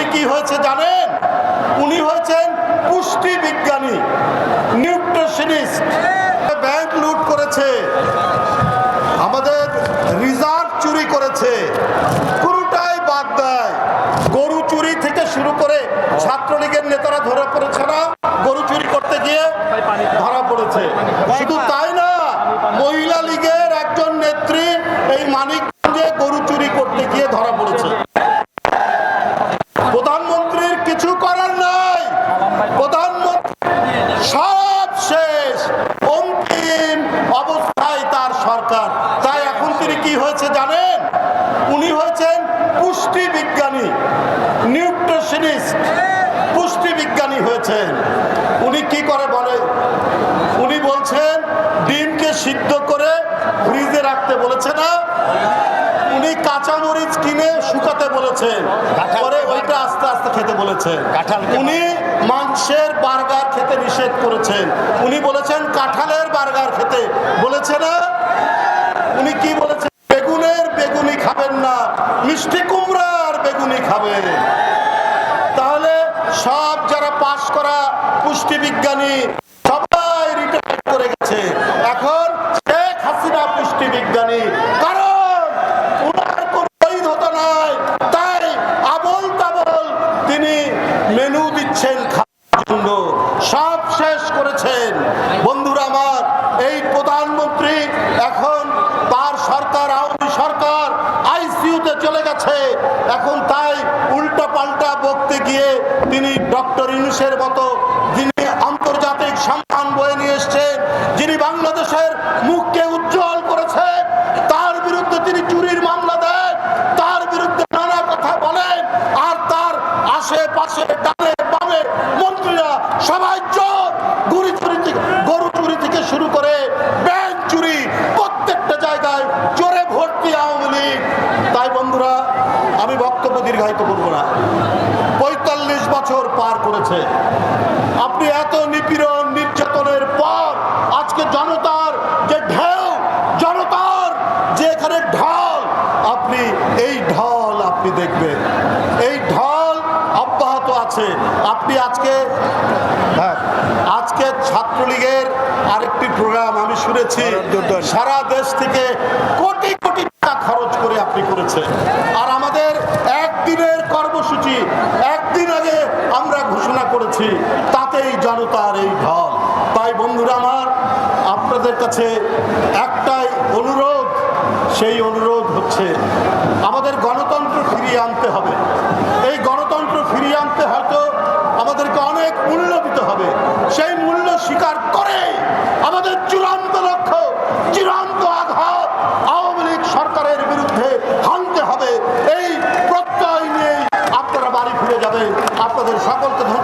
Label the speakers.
Speaker 1: তিনি কি হয়েছে জানেন? উনি হয়েছেন পুষ্টি বিজ্ঞানী নিউট্রিশনিস্ট। ব্যাংক লুট করেছে। আমাদের রিজার্ভ প্রধানমন্ত্রীর কিছু করার নাই। প্রধানমন্ত্রী শেষ। অন্তিম অবস্থায় তার সরকার। তাই এখন তিনি কি হয়েছে জানেন? উনি হয়েছেন পুষ্টি বিজ্ঞানী, নিউট্রিশনিস্ট। পুষ্টি বিজ্ঞানী হয়েছেন। উনি কি করে বলে উনি বলছেন ডিমকে সিদ্ধ করে ফ্রিজে রাখতে বলেছে না উনি কাঁচামরিচ কিনে শুকাতে বলেছেন। পরে ওইটা আস্তে আস্তে খেতে বলেছেন। উনি মাংসের বার্গার খেতে নিষেধ করেছেন। উনি বলেছেন কাঁঠালের বার্গার খেতে। বলেছে না উনি কি বলেছেন? বেগুনের বেগুনি খাবেন না মিষ্টি কুমড়ার বেগুনি খাবেন। তাহলে সব যারা পাশ করা পুষ্টি বিজ্ঞানী সবাই রিটায়ার করে গেছে এখন শেখ হাসিনা পুষ্টি বিজ্ঞানী কারণ উনার কোন বৈধতা নাই তাই আবল তাবল তিনি মেনু দিচ্ছেন খাওয়ার সব শেষ করেছেন। বন্ধুরা আমার, এই প্রধানমন্ত্রী এখন তার সরকার, আওয়ামী সরকার আইসিউতে চলে গেছে। এখন তাই উল্টা পাল্টা বকতে গিয়ে তিনি ডক্টর ইউনুসের মতো বন্ধুরা আমি বক্তব্য দীর্ঘায়িত করব না। পঁয়তাল্লিশ বছর পার করেছে। আপনি এত নিপীড়ন নির্যাতনের পর আজকে জনতার যে ঢেউ জনতার যে এখানে ঢল আপনি এই ঢল আপনি দেখবেন। এই ঢল অব্যাহত আছে। আপনি আজকে হ্যাঁ। আজকে ছাত্রলীগের আরেকটি প্রোগ্রাম আমি শুনেছি। সারা দেশ থেকে টাকা খরচ করেছে। আর আমাদের একদিনের কর্মসূচি, একদিন আগে আমরা ঘোষণা করেছি, তাতেই জনতার এই ঢল। তাই বন্ধুরা আমার, আপনাদের কাছে একটাই অনুরোধ, সেই অনুরোধ হচ্ছে, আমাদের সকলকে ধন্যবাদ।